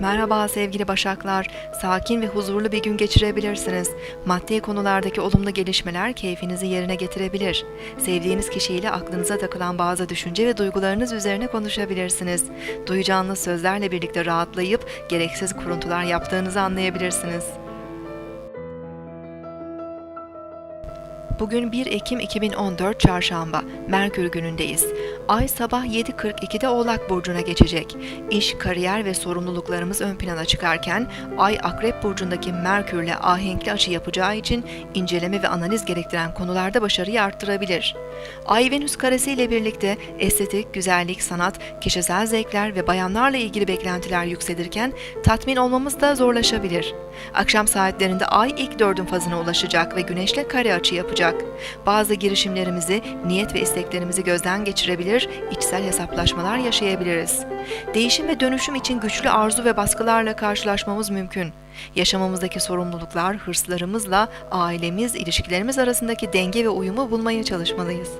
Merhaba sevgili Başaklar. Sakin ve huzurlu bir gün geçirebilirsiniz. Maddi konulardaki olumlu gelişmeler keyfinizi yerine getirebilir. Sevdiğiniz kişiyle aklınıza takılan bazı düşünce ve duygularınız üzerine konuşabilirsiniz. Duyacağınız sözlerle birlikte rahatlayıp gereksiz kuruntular yaptığınızı anlayabilirsiniz. Bugün 1 Ekim 2014 Çarşamba, Merkür günündeyiz. Ay sabah 7.42'de Oğlak Burcu'na geçecek. İş, kariyer ve sorumluluklarımız ön plana çıkarken, Ay Akrep Burcu'ndaki Merkür'le ahenkli açı yapacağı için inceleme ve analiz gerektiren konularda başarıyı arttırabilir. Ay Venüs karesi ile birlikte estetik, güzellik, sanat, kişisel zevkler ve bayanlarla ilgili beklentiler yükselirken tatmin olmamız da zorlaşabilir. Akşam saatlerinde Ay ilk dördün fazına ulaşacak ve Güneş'le kare açı yapacak. Bazı girişimlerimizi, niyet ve isteklerimizi gözden geçirebilir, içsel hesaplaşmalar yaşayabiliriz. Değişim ve dönüşüm için güçlü arzu ve baskılarla karşılaşmamız mümkün. Yaşamamızdaki sorumluluklar, hırslarımızla ailemiz, ilişkilerimiz arasındaki denge ve uyumu bulmaya çalışmalıyız.